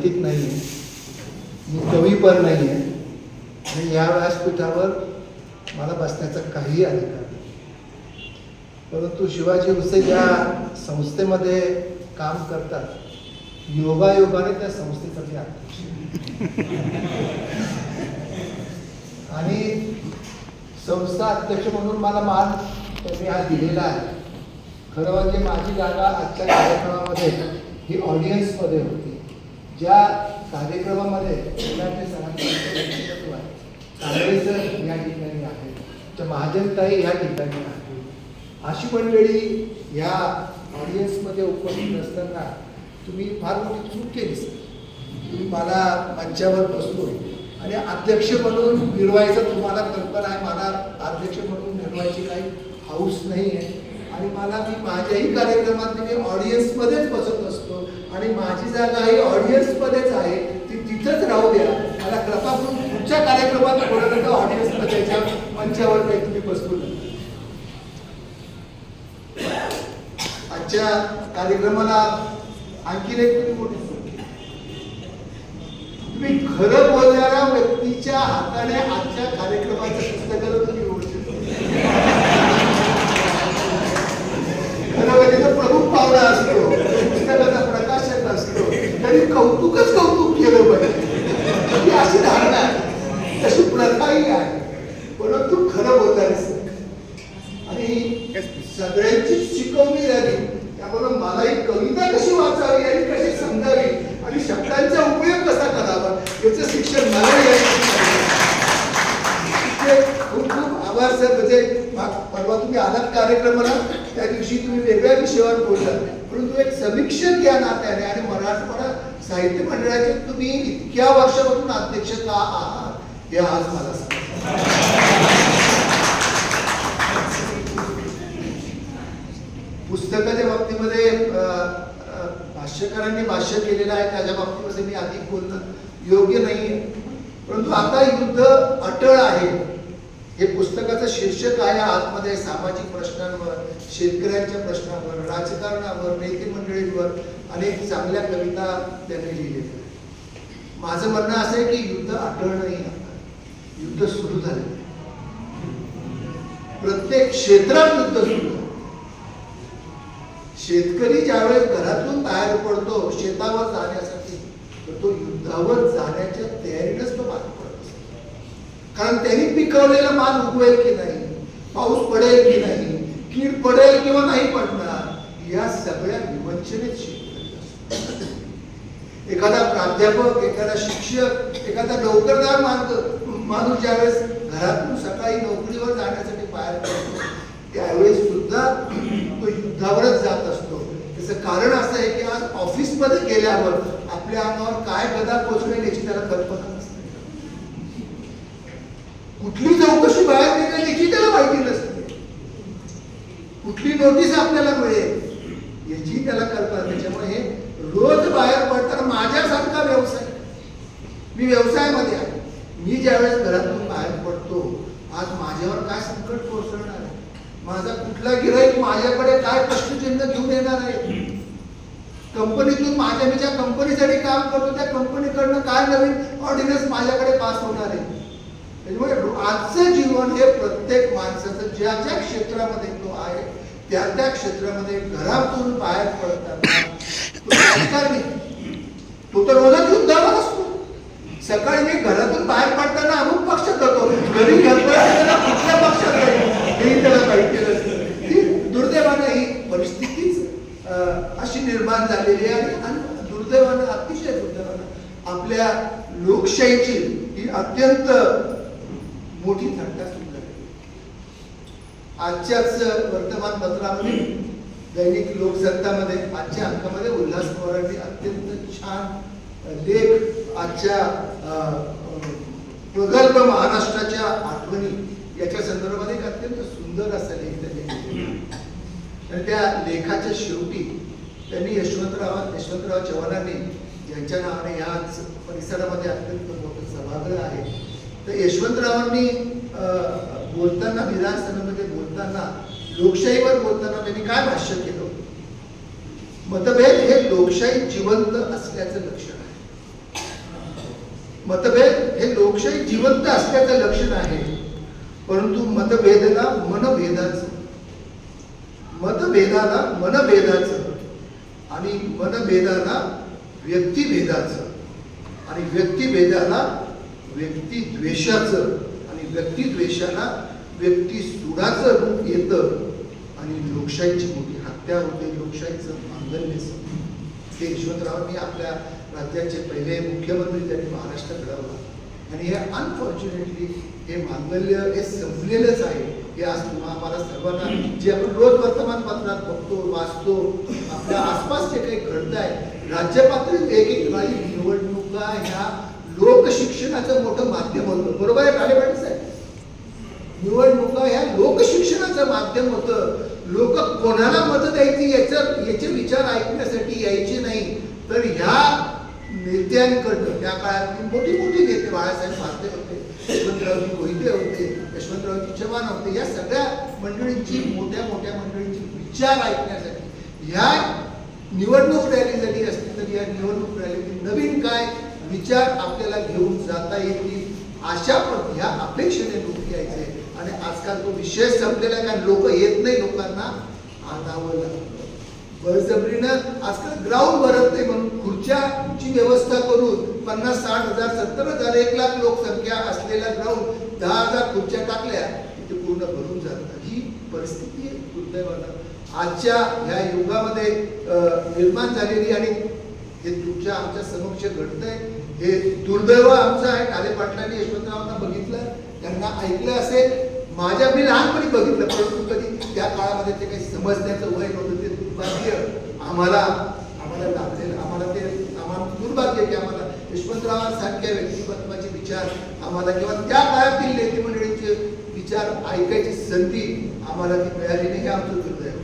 नाही आहे मी कवी पण नाही आहे आणि या व्यासपीठावर मला बसण्याचा काहीही अधिकार नाही. परंतु शिवाजी उसे ज्या संस्थेमध्ये काम करतात योगायोगाने त्या संस्थेसाठी अध्यक्ष आणि संस्था अध्यक्ष म्हणून मला मान त्यांनी हा दिलेला आहे. खरं म्हणजे माझी जागा आजच्या कार्यक्रमामध्ये ही ऑडियन्समध्ये होती. ज्या कार्यक्रमामध्ये मुलांचे सरांचं आहे कांबळे सर या ठिकाणी आहेत तर महाजनताई या ठिकाणी आहे अशी मंडळी या ऑडियन्समध्ये उपस्थित असताना तुम्ही फार मोठी चूक केली सर. तुम्ही मला मंचावर बसलो आणि अध्यक्ष म्हणून मिळवायचं तुम्हाला कल्पना आहे मला अध्यक्ष म्हणून मिळवायची काही हाऊस नाही आहे. आणि मला मी माझ्याही कार्यक्रमात मी ऑडियन्समध्येच बसत असतो. आणि माझी जागा ही ऑडियन्समध्येच आहे. ती तिथंच राहू द्या. मला कृपा करून पुढच्या कार्यक्रमात थोडं नका ऑडियन्समध्ये मंचावर काही तुम्ही बसू नका आजच्या कार्यक्रमाला आणखीन एक तुम्ही मोठी तुम्ही खरं बोलणाऱ्या व्यक्तीच्या हाताने आजच्या कार्यक्रमाचं पुस्तकाला तुम्ही निवडू शकता. खरं म्हणजे प्रमुख पाहुणा असतो पुस्तकाचा प्रकाशक असतो तरी कौतुकच कौतुक केलं पाहिजे ही अशी धारणा आहे तशी प्रथाही आहे परंतु खरं बोलणारी आणि सगळ्यांचीच शिकवणी झाली त्यामुळे मला ही कविता कशी वाचावी आणि कशी समजावी आणि शब्दांचा उपयोग कसा त्याचं शिक्षण मला खूप खूप आभार सर. म्हणजे परवा तुम्ही आलात कार्यक्रमाला त्या दिवशी तुम्ही वेगळ्या विषयावर बोललात. परंतु एक समीक्षक या नात्याने आणि मराठवाडा साहित्य मंडळाचे तुम्ही इतक्या वर्षापासून अध्यक्ष का आहात? हे आज मला पुस्तकाच्या बाबतीमध्ये भाष्यकारांनी भाष्य केलेलं आहे. त्याच्या बाबतीमध्ये मी अधिक बोलणं योग्य नाही आहे परंतु आता युद्ध अटळ आहे. हे पुस्तकाचं शीर्षक आहे आतमध्ये सामाजिक प्रश्नांवर शेतकऱ्यांच्या प्रश्नावर राजकारणावर नेते मंडळींवर अनेक चांगल्या कविता त्यांनी लिहिलेल्या आहेत. माझं म्हणणं असं आहे की युद्ध अटळ नाही आता. युद्ध सुरू झालं. प्रत्येक क्षेत्रात युद्ध सुरू झालं. शेतकरी ज्यावेळेस घरातून बाहेर पडतो शेतावर जाण्यासाठी तर तो युद्धावर जाण्याच्या तयारीनंच तो बाहेर पडत असतो. कारण त्यांनी पिकवलेला माल उगवेल की नाही पाऊस पडेल की नाही कीड पडेल किंवा नाही पडणार या सगळ्या विवंचनेत शेतकरी एखादा प्राध्यापक एखादा शिक्षक एखादा नोकरदार मार्ग माणूस ज्यावेळेस घरातून सकाळी नोकरीवर जाण्यासाठी बाहेर पडतो त्यावेळेस सुद्धा तो युद्धावरच जात असतो. त्याचं कारण असं आहे की आज ऑफिसमध्ये गेल्यावर आपल्या अंगावर काय गदा पोचवेल याची त्याला कल्पना नसते. कुठली चौकशी बाहेर निघेल याची त्याला माहिती नसते. कुठली नोटीस आपल्याला मिळेल याची त्याला कल्पना त्याच्यामुळे हे रोज बाहेर पडताना माझ्यासारखा व्यवसाय. मी व्यवसायामध्ये आहे. मी ज्यावेळेस घरातून बाहेर पडतो आज माझ्यावर काय संकट कोसळणार आहे? माझा कुठला गिराईक माझ्याकडे काय प्रश्नचिन्ह घेऊन येणार आहे? कंपनीतून माझ्या मी ज्या कंपनीसाठी काम करतो त्या कंपनीकडनं काय नवीन ऑर्डिनन्स माझ्याकडे पास होणार आहे? त्याच्यामुळे आजचं जीवन हे प्रत्येक माणसाचं ज्या ज्या क्षेत्रामध्ये तो आहे त्या त्या क्षेत्रामध्ये घरातून बाहेर पडताना तो तो तर रोजच युद्धावर असतो. सकाळी मी घरातून बाहेर पडताना अमुक पक्ष करतो. घरी घरपर्यंत कुठल्या पक्षात जाईल हेही त्याला माहिती नसतं ही दुर्दैवानं ही परिस्थितीच अं, अशी निर्माण झालेली आहे आणि दुर्दैवानं अतिशय दुर्दैवानं आपल्या लोकशाहीची ही अत्यंत मोठी थट्टा सुरू झाली आजच्याच वर्तमानपत्रामध्ये दैनिक लोकसत्तामध्ये आजच्या अंकामध्ये उल्हास पवारांनी अत्यंत छान लेख आजच्या प्रगल्भ महाराष्ट्राच्या आठवणी याच्या संदर्भात एक अत्यंत सुंदर असा लेख त्यांनी आणि त्या लेखाच्या शेवटी त्यांनी यशवंतराव यशवंतराव चव्हाणांनी ज्यांच्या नावाने याच परिसरामध्ये अत्यंत मोठं सभागृह आहे. तर यशवंतरावांनी अं, बोलताना विधानसभेमध्ये बोलताना लोकशाहीवर बोलताना त्यांनी काय भाष्य केलं? मतभेद हे लोकशाही जिवंत असल्याचं लक्षण आहे. मतभेद हे लोकशाही जिवंत असल्याचं लक्षण आहे. परंतु मतभेदला मनभेदाचं. मतभेदाला मनभेदाचं आणि मनभेदाला व्यक्तिभेदाचं आणि व्यक्तिभेदाला व्यक्तिद्वेषाचं आणि व्यक्तिद्वेषाला व्यक्ती सुडाचं रूप येतं आणि लोकशाहीची मोठी हत्या होते लोकशाहीचं मांगल्य ते यशवंतरावांनी आपल्या राज्याचे पहिले मुख्यमंत्री त्यांनी महाराष्ट्र घडवला. आणि हे अनफॉर्च्युनेटली हे मांगल्य हे संपलेलंच आहे. हे आज तुम्हा आम्हाला सर्वांना जे आपण रोज वर्तमानपत्रात बघतो वाचतो आपल्या आसपास जे काही घडत आहे राज्यपातळीत एक एक निवडणुका ह्या लोकशिक्षणाचं मोठं माध्यम होतं. बरोबर आहे साहेब? निवडणुका ह्या लोकशिक्षणाचं माध्यम होतं. लोक कोणाला मत द्यायची याचं याचे विचार ऐकण्यासाठी यायचे नाही. तर ह्या नेत्यांकडनं त्या काळात मोठी मोठी नेते बाळासाहेब फारते होते यशवंतरावजी मोहिते होते यशवंतरावजी चव्हाण होते या सगळ्या मंडळींची मोठ्या मोठ्या मंडळींची विचार ऐकण्यासाठी ह्या निवडणूक रॅली जरी असली तरी या निवडणूक रॅलीतील नवीन काय विचार आपल्याला घेऊन जाता येतील अशा पण ह्या अपेक्षेने लोक यायचे. आणि आजकाल तो विषय संपलेला कारण लोक येत नाही लोकांना. आणावं लागतं बळजबरीनं आजकाल ग्राउंड भरत नाही म्हणून खुर्च्याची व्यवस्था करून पन्नास साठ हजार सत्तर हजार एक लाख लोकसंख्या असलेला ग्राउंड दहा हजार खुर्च्या टाकल्या तिथे ते पूर्ण भरून जातात ही परिस्थिती आहे दुर्दैवानं. आजच्या ह्या युगामध्ये निर्माण झालेली आणि हे तुमच्या आमच्या समक्ष घडतंय हे दुर्दैव आमचं आहे. ठाले पाटलांनी यशवंतरावांना बघितलं त्यांना ऐकलं असेल माझ्या मी लहानपणी बघितलं परंतु कधी त्या काळामध्ये ते काही समजण्याचं वय नव्हतं ते दुर्भाग्य. आम्हाला आम्हाला लाभलेलं आम्हाला ते आम्हाला दुर्भाग्य की आम्हाला यशवंतरावांसारख्या व्यक्तिमत्वाचे विचार आम्हाला किंवा त्या काळातील नेते मंडळींचे विचार ऐकायची संधी आम्हाला ती मिळाली नाही हे आमचं दुर्दैव.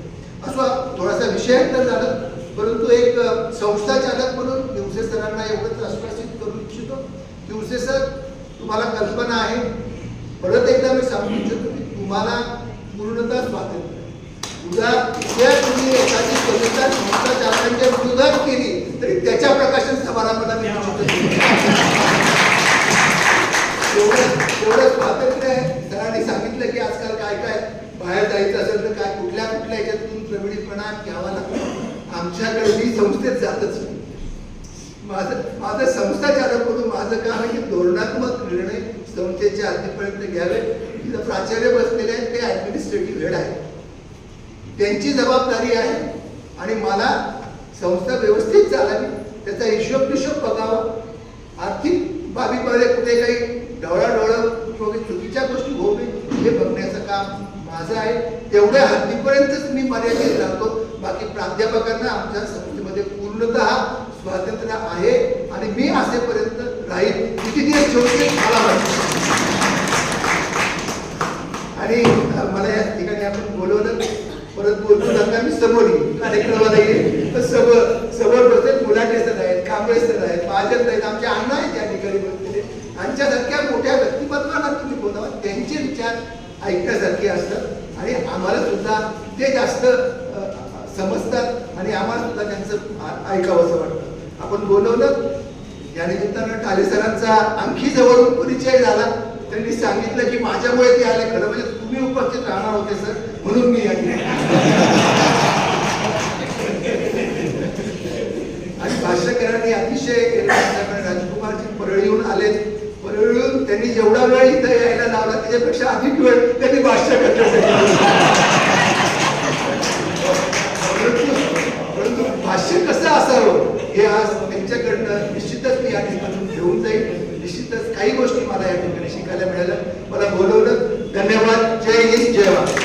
असं थोडासा विषय तर झालं परंतु एक संस्था चालक म्हणून दिवसे सरांना एवढंच आश्वासित करू इच्छितो. दिवसे सर तुम्हाला कल्पना आहे? परत एकदा सांगू इच्छितो की तुम्हाला पूर्णतः स्वातंत्र्य. उद्या उद्या तुम्ही एखादी कविता संस्था चालकांच्या विरोधात केली तरी त्याच्या प्रकाशन समारंभाला मी एवढं एवढं स्वातंत्र्य आहे. सरांनी सांगितलं की आजकाल काय काय बाहेर जायचं असेल तर काय कुठल्या कुठल्या याच्यातून प्रवीणपणा घ्यावा लागतो? आमच्याकडे मी संस्थेत जातच नाही. माझं माझं संस्था चालक म्हणून माझं काम आहे की धोरणात्मक निर्णय संस्थेच्या आधीपर्यंत घ्यावे. तिथं प्राचार्य बसलेले आहेत ते ऍडमिनिस्ट्रेटिव्ह हेड आहेत. त्यांची जबाबदारी आहे आणि मला संस्था व्यवस्थित चालावी त्याचा हिशोब हिशोब बघावा. आर्थिक बाबीमध्ये कुठे काही ढवळाढवळ किंवा चुकीच्या गोष्टी होऊ नये हे बघण्याचं काम माझं आहे. तेवढ्या हद्दीपर्यंतच मी मर्यादित राहतो. बाकी प्राध्यापकांना आमच्या संस्थेमध्ये पूर्णतः स्वातंत्र्य आहे आणि मी असेपर्यंत राहील किती दिवस ठेवते मला माहिती आणि अ, मला या ठिकाणी आपण बोलवलं परत बोलतो नका मी समोर येईल येईल तर समोर समोर बसतात मुलाटे असतात आहेत कांबळे असतात आहेत पाजत आहेत. आमचे अण्णा आहेत त्या ठिकाणी बसलेले. आमच्यासारख्या मोठ्या व्यक्तिमत्वांना तुम्ही बोलावा त्यांचे विचार ऐकण्यासारखे असतात. आणि आम्हाला सुद्धा ते जास्त समजतात. आणि आम्हाला सुद्धा त्यांचं ऐकावंसं वाटतं. आपण बोलवलं. या निमित्तानं टाले सरांचा आणखी जवळून परिचय झाला. त्यांनी सांगितलं की माझ्यामुळे ते आले. खरं म्हणजे तुम्ही उपस्थित राहणार होते सर. म्हणून मी आले आणि ठिकाणी अतिशय आमच्याकडे राजकुमारची परळीहून आले परळीहून त्यांनी जेवढा वेळ इथं यायला लावला त्याच्यापेक्षा अधिक वेळ त्यांनी भाष्य करण्यासाठी परंतु भाष्य कसं असावं हे आज त्यांच्याकडनं निश्चितच मी या ठिकाणून घेऊन जाईल निश्चितच काही गोष्टी मला या ठिकाणी शिकायला मिळाल्या. मला बोलवलं धन्यवाद. जय हिंद जय बोल